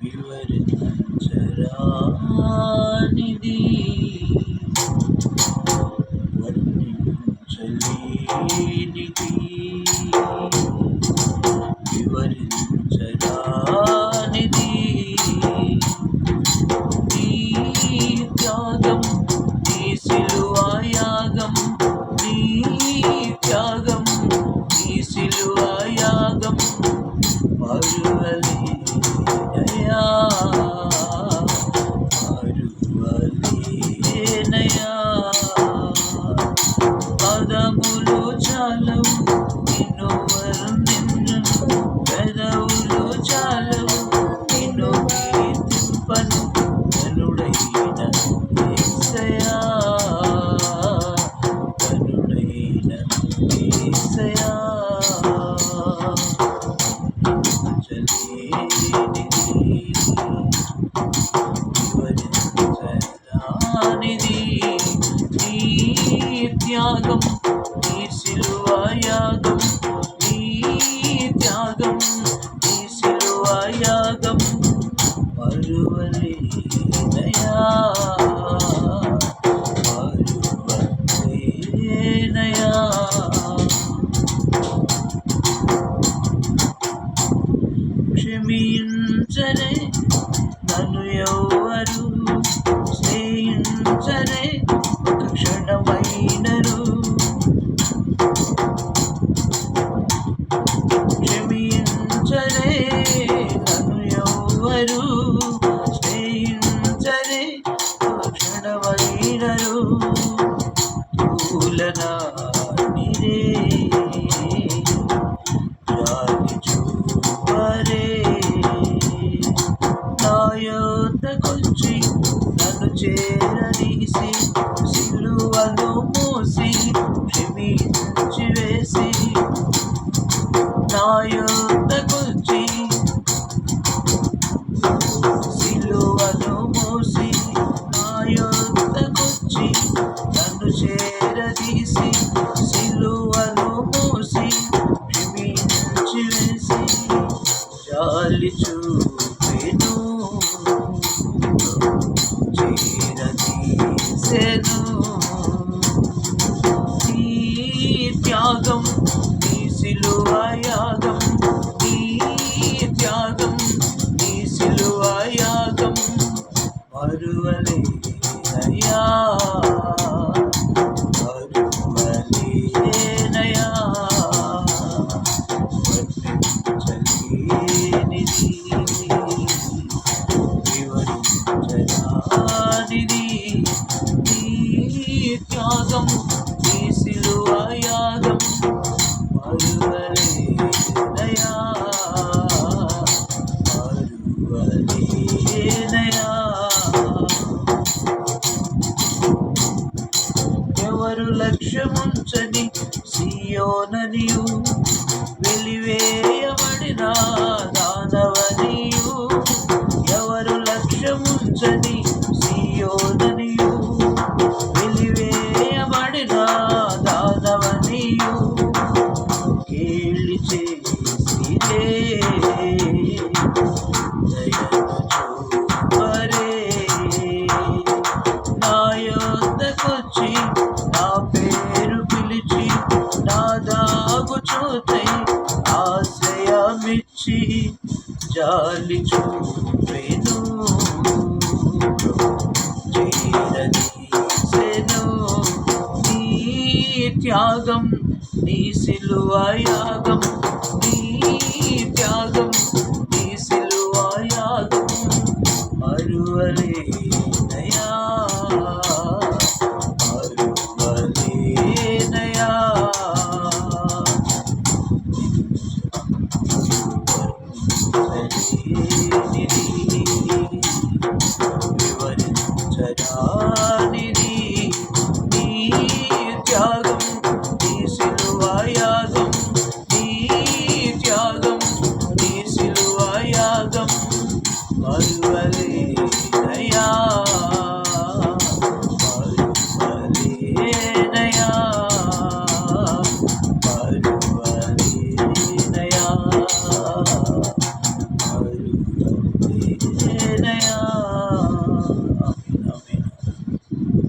వివరించరానిది. వర్ణించలేనిది. వివరించరానిది మరువలేనయా మరువలేనయా పదములు చాలవు నిన్ను వర్ణించు పెదవులు చాలవు నిన్ను కీర్తింపను కనుడైన యేసయ్యా కనుడైన యేసయ్యా మరువలేనయా మరువలేనయా క్షమించరే నన్ను ఎవరు స్నేహించరే ఒక క్షణమైన చేరనీసి చేరదీసి సిలువను మూసి క్షమించి వేసి నా యొద్దకొచ్చి సిలువను మూసి నా యొద్దకొచ్చి నన్ను చేరదీసి సిలువను చేరదీసెను నీ త్యాగం నీ సిలువయాగం త్యాగం నీ సిలువయాగం మరువలేనయా మరువలేనయా ఎవరు లక్ష్యముంచని సియోననియు వెలివేయబడిన దానవనియు ఎవరు లక్ష్యముంచని జాలి చూపెను. చేరదీసెను నీ త్యాగం నీ సిలువయాగం నీ త్యాగం నీ సిలువయాగం మరువలేనయా మరువలేనయా? 里，哎呀。